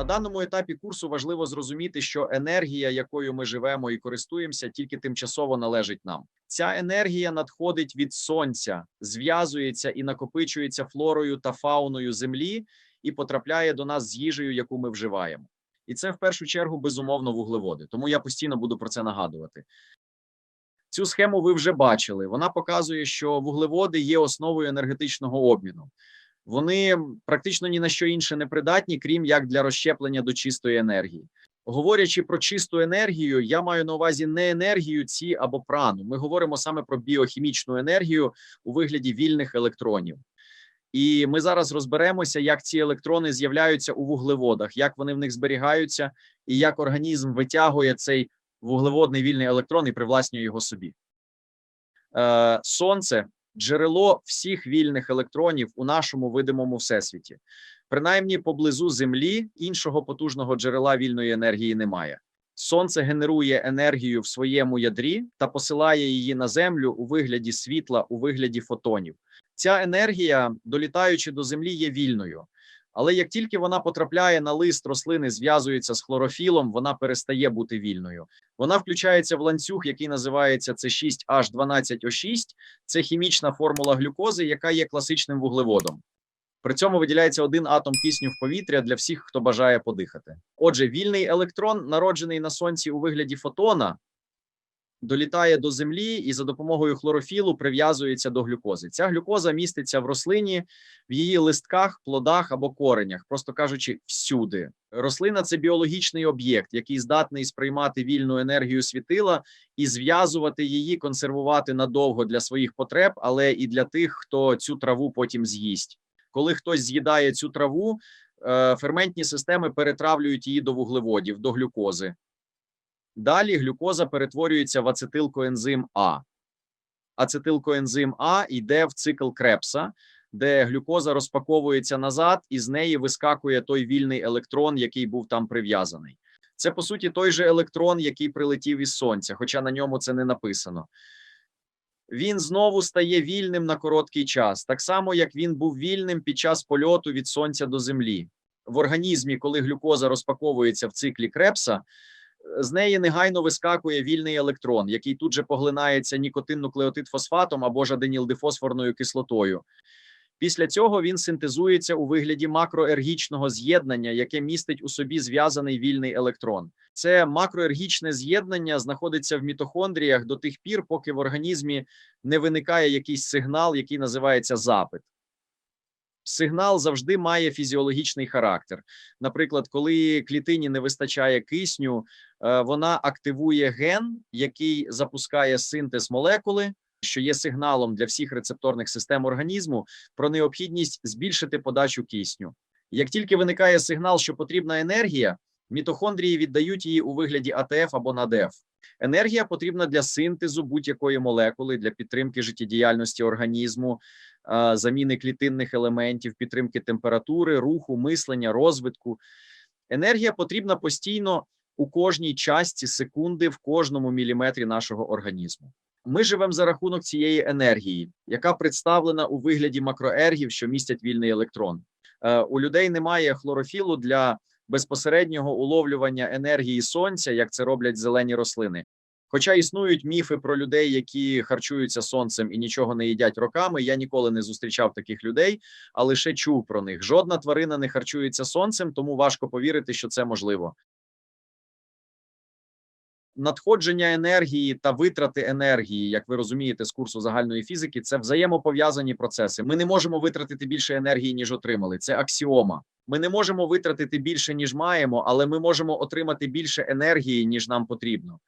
На даному етапі курсу важливо зрозуміти, що енергія, якою ми живемо і користуємося, тільки тимчасово належить нам. Ця енергія надходить від сонця, зв'язується і накопичується флорою та фауною землі і потрапляє до нас з їжею, яку ми вживаємо. І це в першу чергу безумовно вуглеводи. Тому я постійно буду про це нагадувати. Цю схему ви вже бачили. Вона показує, що вуглеводи є основою енергетичного обміну. Вони практично ні на що інше не придатні, крім як для розщеплення до чистої енергії. Говорячи про чисту енергію, я маю на увазі не енергію ці або прану. Ми говоримо саме про біохімічну енергію у вигляді вільних електронів. І ми зараз розберемося, як ці електрони з'являються у вуглеводах, як вони в них зберігаються, і як організм витягує цей вуглеводний вільний електрон і привласнює його собі. Е, Сонце джерело всіх вільних електронів у нашому видимому всесвіті. Принаймні, поблизу Землі іншого потужного джерела вільної енергії немає. Сонце генерує енергію в своєму ядрі та посилає її на землю у вигляді світла, у вигляді фотонів. Ця енергія, долітаючи до землі, є вільною. Але як тільки вона потрапляє на лист рослини, зв'язується з хлорофілом, вона перестає бути вільною. Вона включається в ланцюг, який називається С6H12O6. Це хімічна формула глюкози, яка є класичним вуглеводом. При цьому виділяється один атом кисню в повітря для всіх, хто бажає подихати. Отже, вільний електрон, народжений на сонці у вигляді фотона, долітає до землі і за допомогою хлорофілу прив'язується до глюкози. Ця глюкоза міститься в рослині, в її листках, плодах або коренях, просто кажучи, всюди. Рослина це біологічний об'єкт, який здатний сприймати вільну енергію світила і зв'язувати її, консервувати надовго для своїх потреб, але і для тих, хто цю траву потім з'їсть. Коли хтось з'їдає цю траву, е, ферментні системи перетравлюють її до вуглеводів, до глюкози. Далі глюкоза перетворюється в ацетилкоензим А. Ацетилкоензим А йде в цикл крепса, де глюкоза розпаковується назад, і з неї вискакує той вільний електрон, який був там прив'язаний. Це по суті той же електрон, який прилетів із сонця, хоча на ньому це не написано. Він знову стає вільним на короткий час, так само як він був вільним під час польоту від сонця до землі. В організмі, коли глюкоза розпаковується в циклі крепса, з неї негайно вискакує вільний електрон, який тут же поглинається нікотин-нуклеотид-фосфатом або ж аденілдифосфорною кислотою. Після цього він синтезується у вигляді макроергічного з'єднання, яке містить у собі зв'язаний вільний електрон. Це макроергічне з'єднання знаходиться в мітохондріях до тих пір, поки в організмі не виникає якийсь сигнал, який називається запит. Сигнал завжди має фізіологічний характер. Наприклад, коли клітині не вистачає кисню, е, вона активує ген, який запускає синтез молекули, що є сигналом для всіх рецепторних систем організму про необхідність збільшити подачу кисню. Як тільки виникає сигнал, що потрібна енергія, мітохондрії віддають її у вигляді АТФ або НАДФ. Енергія потрібна для синтезу будь-якої молекули, для підтримки життєдіяльності організму, заміни клітинних елементів, підтримки температури, руху, мислення, розвитку. Енергія потрібна постійно у кожній частці секунди в кожному міліметрі нашого організму. Ми живемо за рахунок цієї енергії, яка представлена у вигляді макроергів, що містять вільний електрон. Е, У людей немає хлорофілу для безпосереднього уловлювання енергії сонця, як це роблять зелені рослини. Хоча існують міфи про людей, які харчуються сонцем і нічого не їдять роками. Я ніколи не зустрічав таких людей, а лише чув про них. Жодна тварина не харчується сонцем, тому важко повірити, що це можливо. Надходження енергії та витрати енергії, як ви розумієте, з курсу загальної фізики, це взаємопов'язані процеси. Ми не можемо витратити більше енергії, ніж отримали. Це аксіома. Ми не можемо витратити більше, ніж маємо, але ми можемо отримати більше енергії, ніж нам потрібно.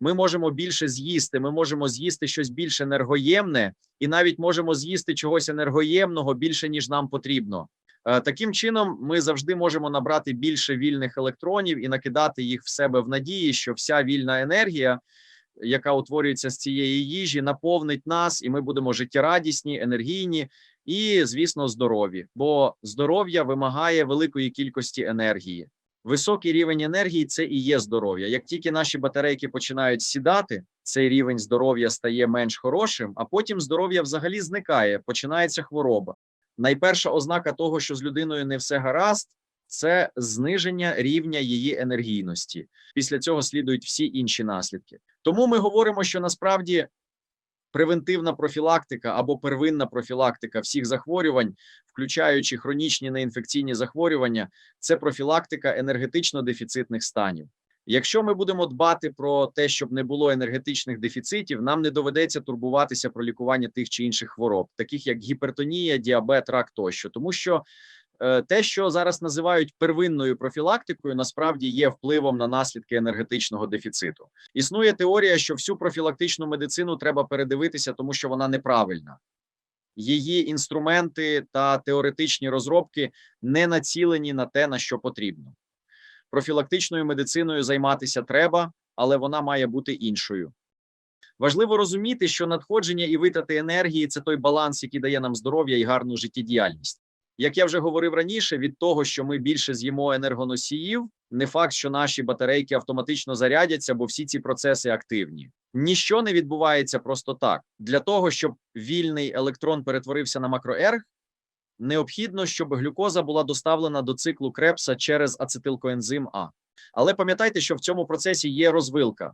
Ми можемо більше з'їсти. Ми можемо з'їсти щось більш енергоємне, і навіть можемо з'їсти чогось енергоємного більше, ніж нам потрібно. Е, Таким чином, ми завжди можемо набрати більше вільних електронів і накидати їх в себе в надії, що вся вільна енергія, яка утворюється з цієї їжі, наповнить нас, і ми будемо життєрадісні, енергійні і, звісно, здорові. Бо здоров'я вимагає великої кількості енергії. Високий рівень енергії це і є здоров'я. Як тільки наші батарейки починають сідати, цей рівень здоров'я стає менш хорошим, а потім здоров'я взагалі зникає, починається хвороба. Найперша ознака того, що з людиною не все гаразд, це зниження рівня її енергійності. Після цього слідують всі інші наслідки. Тому ми говоримо, що насправді превентивна профілактика або первинна профілактика всіх захворювань, включаючи хронічні неінфекційні захворювання, це профілактика енергетично дефіцитних станів. Якщо ми будемо дбати про те, щоб не було енергетичних дефіцитів, нам не доведеться турбуватися про лікування тих чи інших хвороб, таких як гіпертонія, діабет, рак тощо, тому що е, те, що зараз називають первинною профілактикою, насправді є впливом на наслідки енергетичного дефіциту. Існує теорія, що всю профілактичну медицину треба передивитися, тому що вона неправильна. Її інструменти та теоретичні розробки не націлені на те, на що потрібно. Профілактичною медициною займатися треба, але вона має бути іншою. Важливо розуміти, що надходження і витрати енергії це той баланс, який дає нам здоров'я і гарну життєдіяльність. Як я вже говорив раніше, від того, що ми більше з'їмо енергоносіїв, не факт, що наші батарейки автоматично зарядяться, бо всі ці процеси активні. Ніщо не відбувається просто так. Для того, щоб вільний електрон перетворився на макроерг, необхідно, щоб глюкоза була доставлена до циклу Крепса через ацетилкоензим А. Але пам'ятайте, що в цьому процесі є розвилка.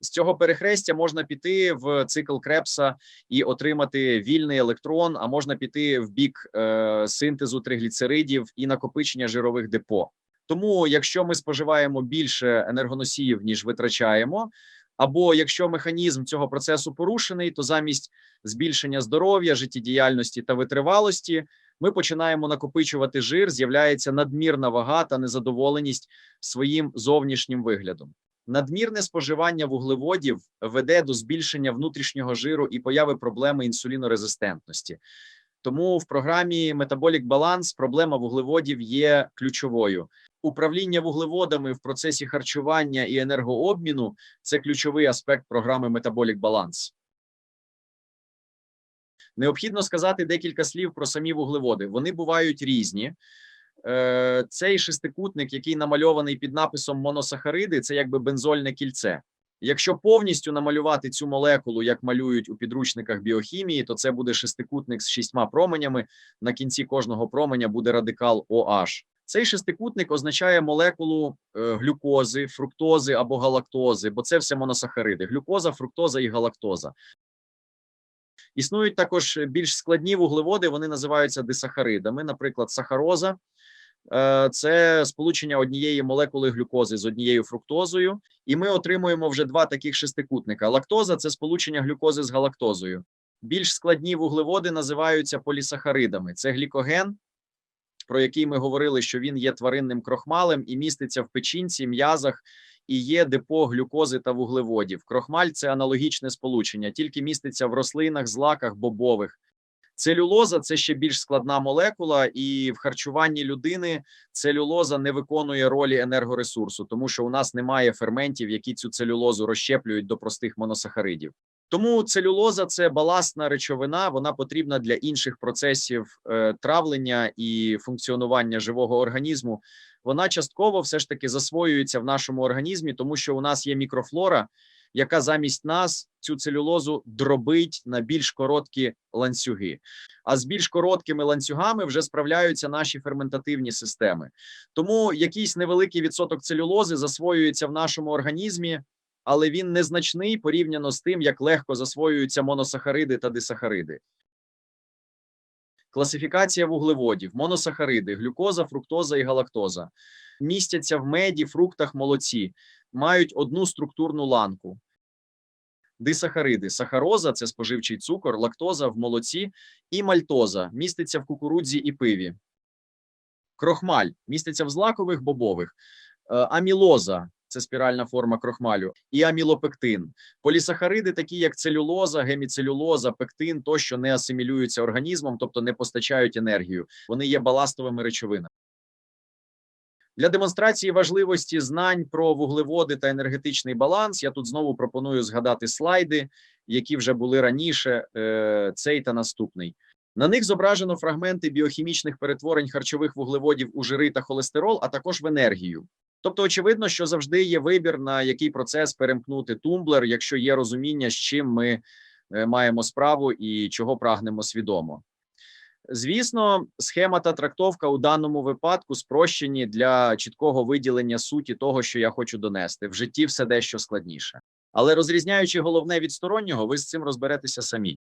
З цього перехрестя можна піти в цикл Крепса і отримати вільний електрон, а можна піти в бік е, синтезу тригліцеридів і накопичення жирових депо. Тому, якщо ми споживаємо більше енергоносіїв, ніж витрачаємо, або якщо механізм цього процесу порушений, то замість збільшення здоров'я, життєдіяльності та витривалості ми починаємо накопичувати жир, з'являється надмірна вага та незадоволеність своїм зовнішнім виглядом. Надмірне споживання вуглеводів веде до збільшення внутрішнього жиру і появи проблеми інсулінорезистентності. Тому в програмі Metabolic Balance проблема вуглеводів є ключовою. Управління вуглеводами в процесі харчування і енергообміну це ключовий аспект програми Metabolic Balance. Необхідно сказати декілька слів про самі вуглеводи. Вони бувають різні. Е, Цей шестикутник, який намальований під написом моносахариди, це якби бензольне кільце. Якщо повністю намалювати цю молекулу, як малюють у підручниках біохімії, то це буде шестикутник з шістьма променями. На кінці кожного променя буде радикал OH. Цей шестикутник означає молекулу е, глюкози, фруктози або галактози, бо це все моносахариди: глюкоза, фруктоза і галактоза. Існують також більш складні вуглеводи, вони називаються дисахаридами. Наприклад, сахароза е, це сполучення однієї молекули глюкози з однією фруктозою, і ми отримуємо вже два таких шестикутника. Лактоза це сполучення глюкози з галактозою. Більш складні вуглеводи називаються полісахаридами. Це глікоген, про який ми говорили, що він є тваринним крохмалем і міститься в печінці, м'язах і є депо глюкози та вуглеводів. Крохмаль це аналогічне сполучення, тільки міститься в рослинах, злаках, бобових. Целюлоза це ще більш складна молекула, і в харчуванні людини целюлоза не виконує ролі енергоресурсу, тому що у нас немає ферментів, які цю целюлозу розщеплюють до простих моносахаридів. Тому целюлоза це баластна речовина, вона потрібна для інших процесів е, травлення і функціонування живого організму. Вона частково все ж таки засвоюється в нашому організмі, тому що у нас є мікрофлора, яка замість нас цю целюлозу дробить на більш короткі ланцюги. А з більш короткими ланцюгами вже справляються наші ферментативні системи. Тому якийсь невеликий відсоток целюлози засвоюється в нашому організмі, але він незначний порівняно з тим, як легко засвоюються моносахариди та дисахариди. Класифікація вуглеводів, моносахариди, глюкоза, фруктоза і галактоза містяться в меді, фруктах, молоці, мають одну структурну ланку. Дисахариди, сахароза це споживчий цукор, лактоза в молоці і мальтоза міститься в кукурудзі і пиві. Крохмаль міститься в злакових бобових, Е, амілоза це спіральна форма крохмалю, і амілопектин. Полісахариди, такі як целюлоза, геміцелюлоза, пектин, тощо не асимілюються організмом, тобто не постачають енергію. Вони є баластовими речовинами. Для демонстрації важливості знань про вуглеводи та енергетичний баланс я тут знову пропоную згадати слайди, які вже були раніше, е, цей та наступний. На них зображено фрагменти біохімічних перетворень харчових вуглеводів у жири та холестерол, а також в енергію. Тобто, очевидно, що завжди є вибір, на який процес перемкнути тумблер, якщо є розуміння, з чим ми е, маємо справу і чого прагнемо свідомо. Звісно, схема та трактовка у даному випадку спрощені для чіткого виділення суті того, що я хочу донести. В житті все дещо складніше. Але розрізняючи головне від стороннього, ви з цим розберетеся самі.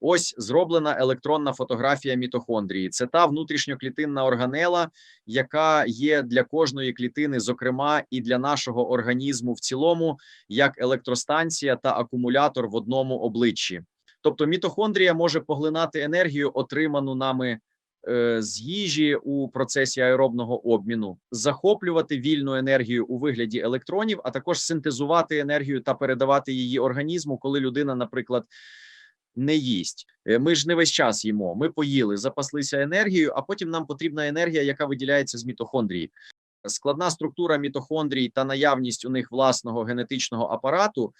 Ось зроблена електронна фотографія мітохондрії. Це та внутрішньоклітинна органела, яка є для кожної клітини, зокрема, і для нашого організму в цілому, як електростанція та акумулятор в одному обличчі. Тобто мітохондрія може поглинати енергію, отриману нами е, з їжі у процесі аеробного обміну, захоплювати вільну енергію у вигляді електронів, а також синтезувати енергію та передавати її організму, коли людина, наприклад, не їсть. Е, Ми ж не весь час їмо. Ми поїли, запаслися енергією, а потім нам потрібна енергія, яка виділяється з мітохондрії. Складна структура мітохондрій та наявність у них власного генетичного апарату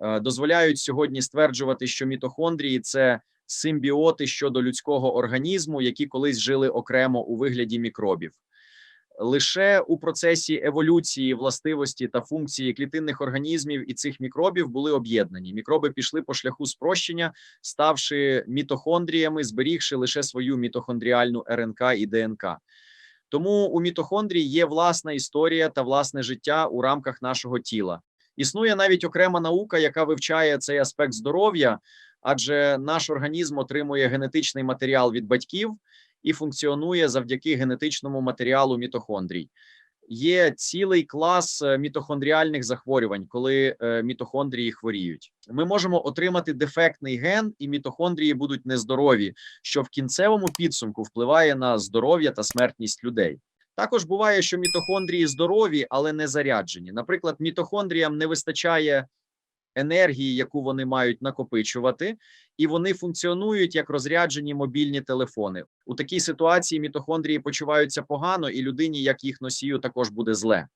е, дозволяють сьогодні стверджувати, що мітохондрії це симбіоти щодо людського організму, які колись жили окремо у вигляді мікробів. Лише у процесі еволюції властивості та функції клітинних організмів і цих мікробів були об'єднані. Мікроби пішли по шляху спрощення, ставши мітохондріями, зберігши лише свою мітохондріальну РНК і ДНК. Тому у мітохондрії є власна історія та власне життя у рамках нашого тіла. Існує навіть окрема наука, яка вивчає цей аспект здоров'я, адже наш організм отримує генетичний матеріал від батьків і функціонує завдяки генетичному матеріалу мітохондрій. Є цілий клас е, мітохондріальних захворювань, коли е, мітохондрії хворіють. Ми можемо отримати дефектний ген, і мітохондрії будуть нездорові, що в кінцевому підсумку впливає на здоров'я та смертність людей. Також буває, що мітохондрії здорові, але не заряджені. Наприклад, мітохондріям не вистачає енергії, яку вони мають накопичувати, і вони функціонують як розряджені мобільні телефони. У такій ситуації мітохондрії почуваються погано, і людині, як їх носію, також буде зле.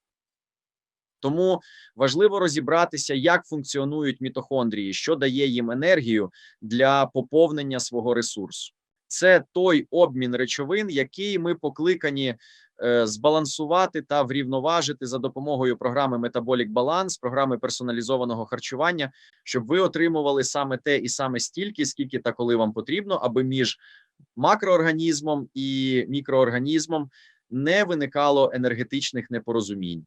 Тому важливо розібратися, як функціонують мітохондрії, що дає їм енергію для поповнення свого ресурсу. Це той обмін речовин, який ми покликані збалансувати та врівноважити за допомогою програми Metabolic Balance, програми персоналізованого харчування, щоб ви отримували саме те і саме стільки, скільки та коли вам потрібно, аби між макроорганізмом і мікроорганізмом не виникало енергетичних непорозумінь.